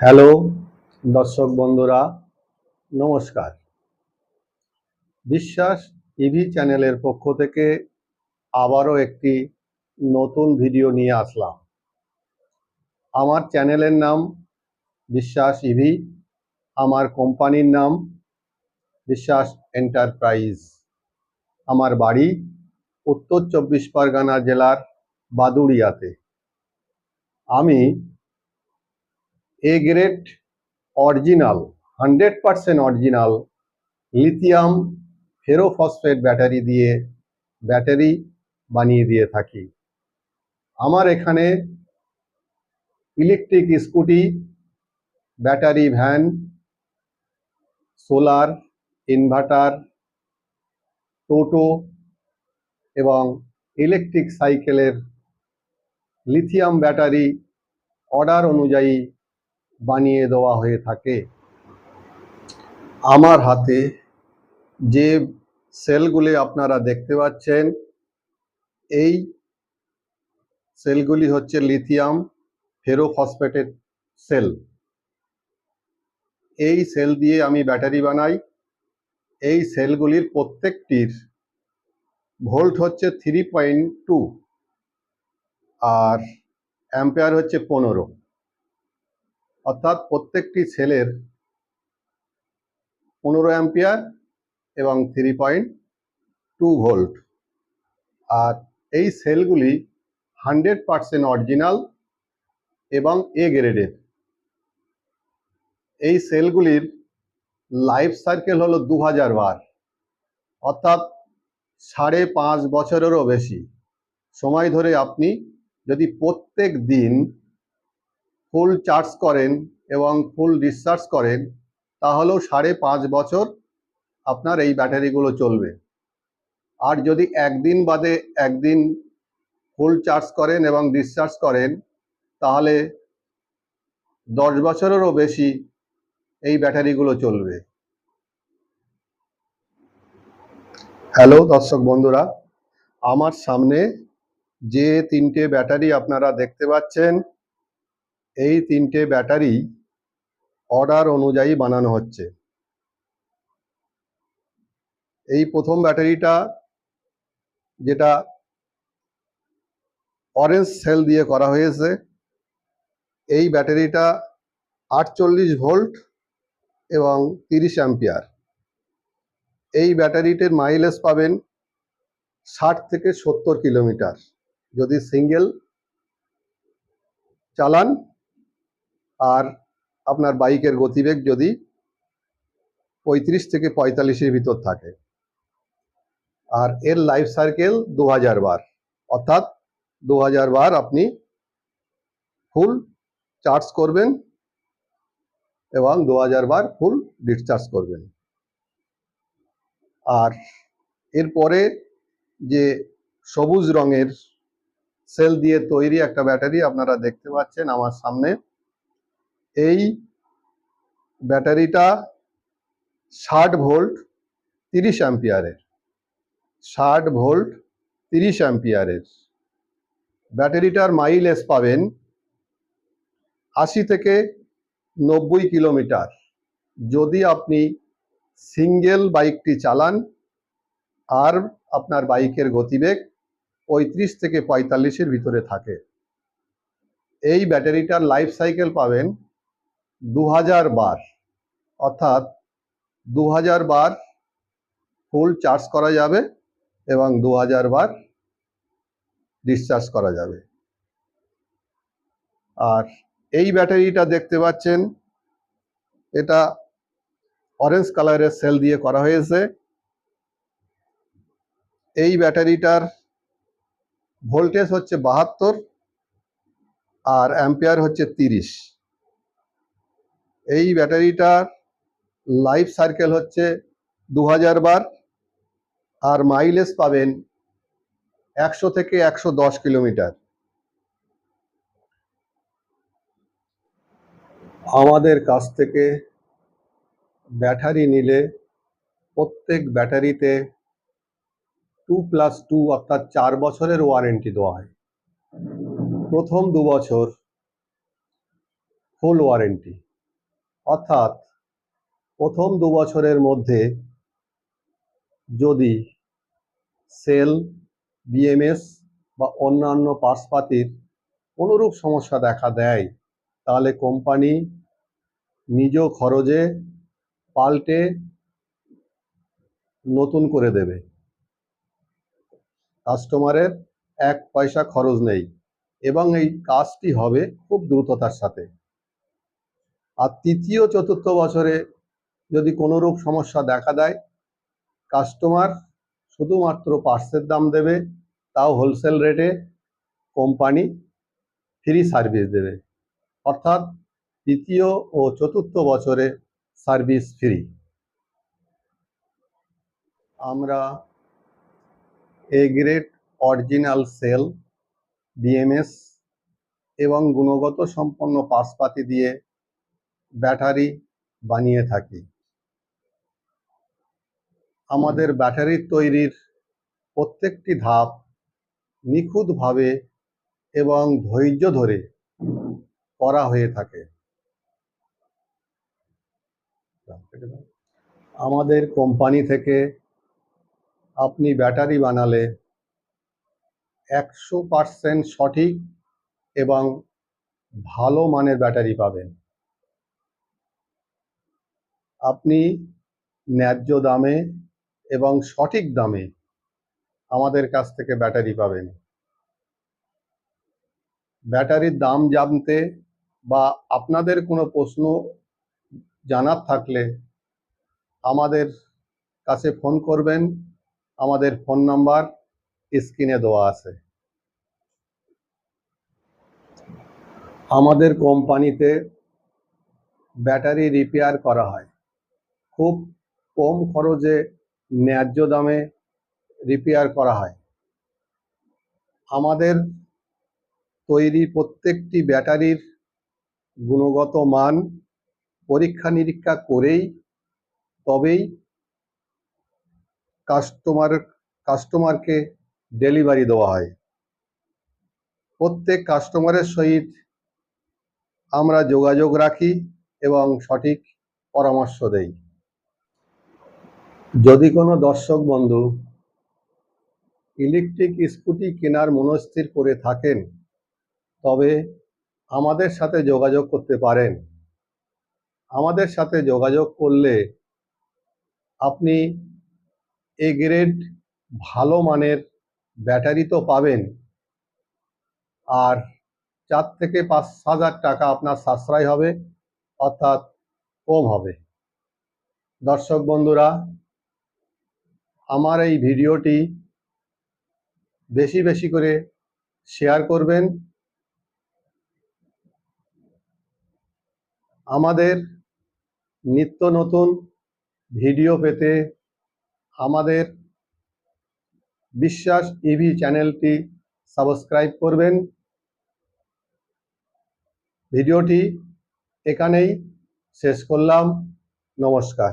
Hello, দর্শক বন্ধুরা, নমস্কার। বিশ্বাস টিভি চ্যানেলের পক্ষ থেকে আবারও একটি নতুন ভিডিও নিয়ে আসলাম। আমার চ্যানেলের নাম বিশ্বাস ইভি আমার কোম্পানির নাম বিশ্বাস এন্টারপ্রাইজ। আমার বাড়ি উত্তর চব্বিশ পরগনা জেলার বাদুড়িয়াতে। আমি A grade original hundred percent original lithium ferrophosphate battery দিয়ে ব্যাটারি বানিয়ে দিয়ে থাকি। আমার এখানে electric scooty battery van solar inverter toto এবং ইলেকট্রিক সাইকেলের লিথিয়াম ব্যাটারি অর্ডার অনুযায়ী বানিয়ে দেওয়া হয়ে থাকে। আমার হাতে যে সেলগুলি আপনারা দেখতে পাচ্ছেন, এই সেলগুলি হচ্ছে লিথিয়াম ফেরোফসফেটের সেল। এই সেল দিয়ে আমি ব্যাটারি বানাই। এই সেলগুলির প্রত্যেকটির ভোল্ট হচ্ছে থ্রি পয়েন্ট টু আর অ্যাম্পেয়ার হচ্ছে পনেরো। অর্থাৎ প্রত্যেকটি সেলের পনেরো অ্যাম্পিয়ার এবং থ্রি পয়েন্ট টু ভোল্ট আর এই সেলগুলি হান্ড্রেড পারসেন্ট অরিজিনাল এবং এ গ্রেডের এই সেলগুলির লাইফ সার্কেল হলো দু হাজার বার। অর্থাৎ সাড়ে পাঁচ বছরেরও বেশি। সময় ধরে আপনি যদি প্রত্যেক দিন ফুল চার্জ করেন এবং ফুল ডিসচার্জ করেন, তাহলেও সাড়ে পাঁচ বছর আপনার এই ব্যাটারিগুলো চলবে। আর যদি একদিন বাদে একদিন ফুল চার্জ করেন এবং ডিসচার্জ করেন, তাহলে দশ বছরেরও বেশি এই ব্যাটারিগুলো চলবে। হ্যালো দর্শক বন্ধুরা, আমার সামনে যে তিনটে ব্যাটারি আপনারা দেখতে পাচ্ছেন এই তিনটে ব্যাটারি অর্ডার অনুযায়ী বানানো হচ্ছে। এই প্রথম ব্যাটারিটা যেটা অরেঞ্জ সেল দিয়ে করা হয়েছে, এই ব্যাটারিটা আটচল্লিশ ভোল্ট এবং তিরিশ অ্যাম্পিয়ার। এই ব্যাটারিটির মাইলেজ পাবেন ষাট থেকে সত্তর কিলোমিটার। যদি সিঙ্গেল চালান আর আপনার বাইকের গতিবেগ যদি পঁয়ত্রিশ থেকে পঁয়তাল্লিশের ভিতর থাকে। আর এর লাইফ সার্কেল দু হাজার বার। অর্থাৎ দু হাজার বার আপনি ফুল চার্জ করবেন এবং দু হাজার বার ফুল ডিসচার্জ করবেন। আর এরপরে যে সবুজ রঙের সেল দিয়ে তৈরি একটা ব্যাটারি আপনারা দেখতে পাচ্ছেন আমার সামনে। এই ব্যাটারিটা ষাট ভোল্ট তিরিশ অ্যাম্পিয়ারের, ষাট ভোল্ট তিরিশ অ্যাম্পিয়ারের। ব্যাটারিটার মাইলেজ পাবেন আশি থেকে নব্বই কিলোমিটার। যদি আপনি সিঙ্গেল বাইকটি চালান, আর আপনার বাইকের গতিবেগ পঁয়ত্রিশ থেকে পঁয়তাল্লিশের ভিতরে থাকে। এই ব্যাটারিটার লাইফ সাইকেল পাবেন দু হাজার বার, অর্থাৎ দু হাজার বার ফুল চার্জ করা যাবে এবং দু হাজার বার ডিসচার্জ করা যাবে। আর এই ব্যাটারিটা দেখতে পাচ্ছেন, এটা অরেঞ্জ কালারের সেল দিয়ে করা হয়েছে। এই ব্যাটারিটার ভোল্টেজ হচ্ছে বাহাত্তর আর অ্যাম্পিয়ার হচ্ছে তিরিশ। এই ব্যাটারিটার লাইফ সার্কেল হচ্ছে দু হাজার বার আর মাইলেজ পাবেন একশো থেকে একশো দশ কিলোমিটার। আমাদের কাছ থেকে ব্যাটারি নিলে প্রত্যেক ব্যাটারিতে টু প্লাস টু অর্থাৎ চার বছরের ওয়ারেন্টি দেওয়া হয়। প্রথম দু বছর ফুল ওয়ারেন্টি অর্থাৎ প্রথম দু বছরের মধ্যে যদি সেল, বিএমএস বা অন্যান্য পার্সপাতির কোনোরূপ সমস্যা দেখা দেয়, তাহলে কোম্পানি নিজ খরচে পাল্টে নতুন করে দেবে। কাস্টমারের এক পয়সা খরচ নেই এবং এই কাজটি হবে খুব দ্রুততার সাথে। আর তৃতীয়, চতুর্থ বছরে যদি কোনো কোনোরূপ সমস্যা দেখা দেয় কাস্টমার শুধুমাত্র পার্সের দাম দেবে, তাও হোলসেল রেটে কোম্পানি ফ্রি সার্ভিস দেবে। অর্থাৎ তৃতীয় ও চতুর্থ বছরে সার্ভিস ফ্রি আমরা A grade original cell BMS এবং গুণগত সম্পন্ন পার্সপাতি দিয়ে ব্যাটারি বানিয়ে থাকি। আমাদের ব্যাটারি তৈরির প্রত্যেকটি ধাপ নিখুঁতভাবে এবং ধৈর্য ধরে করা হয়ে থাকে। আমাদের কোম্পানি থেকে আপনি ব্যাটারি বানালে একশো পার্সেন্ট সঠিক এবং ভালো মানের ব্যাটারি পাবেন। আপনি ন্যায্য দামে এবং সঠিক দামে আমাদের কাছ থেকে ব্যাটারি পাবেন। ব্যাটারির দাম জানতে বা আপনাদের কোনো প্রশ্ন জানার থাকলে আমাদের কাছে ফোন করবেন। আমাদের ফোন নাম্বার স্ক্রিনে দেওয়া আছে। আমাদের কোম্পানিতে ব্যাটারি রিপেয়ার করা হয়। খুব কম খরচে ন্যায্য দামে রিপেয়ার করা হয়। আমাদের তৈরি প্রত্যেকটি ব্যাটারির গুণগত মান পরীক্ষা নিরীক্ষা করেই, তবেই কাস্টমার কাস্টমারকে ডেলিভারি দেওয়া হয়। প্রত্যেক কাস্টমারের সহিত আমরা যোগাযোগ রাখি এবং সঠিক পরামর্শ দেই। যদি কোনো দর্শক বন্ধু ইলেকট্রিক স্কুটি কেনার মনস্থির করে থাকেন, তবে আমাদের সাথে যোগাযোগ করতে পারেন। আমাদের সাথে যোগাযোগ করলে আপনি এ গ্রেড ভালো মানের ব্যাটারি তো পাবেন। আর চার থেকে পাঁচ হাজার টাকা আপনার সাশ্রয় হবে, অর্থাৎ কম হবে। দর্শক বন্ধুরা আমার এই ভিডিওটি বেশি বেশি করে শেয়ার করবেন। আমাদের নিত্য নতুন ভিডিও পেতে আমাদের বিশ্বাস ইভি চ্যানেলটি সাবস্ক্রাইব করবেন। ভিডিওটি এখানেই শেষ করলাম। নমস্কার।